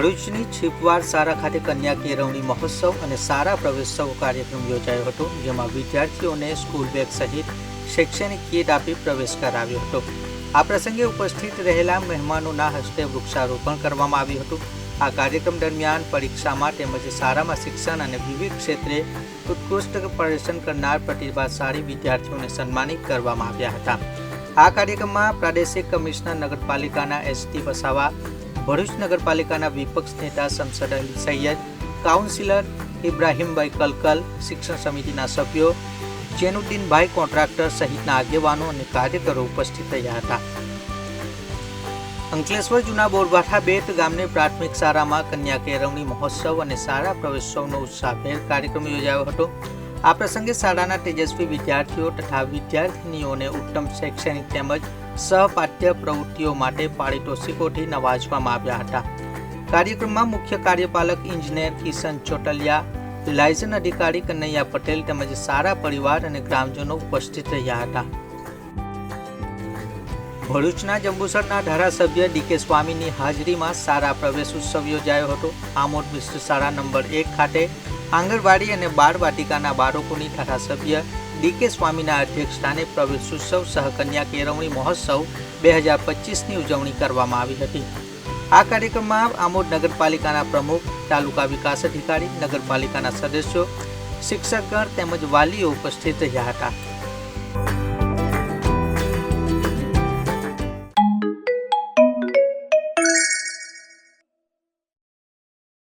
ભરૂચની છીપવાર સારા ખાતે કન્યા કેળવણી મહોત્સવ અને સારા પ્રવેશોત્સવ કાર્યક્રમ યોજાયો હતો, જેમાં વિદ્યાર્થીઓને સ્કૂલ બેગ સહિત શૈક્ષણિક કીટ આપી પ્રવેશ કરાવ્યો હતો. આ પ્રસંગે ઉપસ્થિત રહેલા મહેમાનોના હસ્તે વૃક્ષારોપણ કરવામાં આવ્યું હતું. આ કાર્યક્રમ દરમિયાન પરીક્ષામાં તેમજ શાળામાં શિક્ષણ અને વિવિધ ક્ષેત્રે ઉત્કૃષ્ટ પ્રદર્શન કરનાર પ્રતિભાશાળી વિદ્યાર્થીઓને સન્માનિત કરવામાં આવ્યા હતા. આ કાર્યક્રમમાં પ્રાદેશિક કમિશનર નગરપાલિકાના એસટી વસાવા ભરૂચ નગરપાલિકાના વિપક્ષ નેતા શમસદ અલી સૈયદ, કાઉન્સિલર ઇબ્રાહીમભાઈ કલકલ, શિક્ષણ સમિતિના સભ્યો જેનુદ્દીનભાઈ કોન્ટ્રાક્ટર સહિતના આગેવાનો અને કાર્યકરો ઉપસ્થિત રહ્યા હતા. અંકલેશ્વર જૂના બોરભાઠા બેટ ગામની પ્રાથમિક શાળામાં કન્યા કેળવણી મહોત્સવ અને શાળા પ્રવેશોત્સવનો ઉત્સાહભેર કાર્યક્રમ યોજાયો હતો. આ પ્રસંગે શાળાના તેજસ્વી વિદ્યાર્થીઓ તથા વિદ્યાર્થિનીઓને ઉત્તમ શૈક્ષણિક તેમજ સહપાઠ્ય પ્રવૃત્તિઓ માટે પારિતોષિકોથી નવાજવામાં આવ્યા હતા. કાર્યક્રમમાં મુખ્ય કાર્યપાલક ઇજનેર કિશન ચોટલિયા લાયસન અધિકારી કનૈયા પટેલ તેમજ સારા પરિવાર અને ગ્રામજનો ઉપસ્થિત રહ્યા હતા. ભરૂચના જંબુસરના ધારાસભ્ય ડીકે સ્વામીની હાજરીમાં સારા પ્રવેશ ઉત્સવ યોજાયો હતો. આમોદ મિશ્ર શાળા નંબર એક ખાતે આંગણવાડી અને બાળ વાટિકાના બાળકોની ધારાસભ્ય ડીકે સ્વામીના અધ્યક્ષસ્થાને પ્રવેશ ઉત્સવ સહકન્યા કેળવણી મહોત્સવ બે હજાર પચીસની ઉજવણી કરવામાં આવી હતી. આ કાર્યક્રમમાં આમોદ નગરપાલિકાના પ્રમુખ, તાલુકા વિકાસ અધિકારી, નગરપાલિકાના સદસ્યો, શિક્ષકગણ તેમજ વાલીઓ ઉપસ્થિત રહ્યા હતા.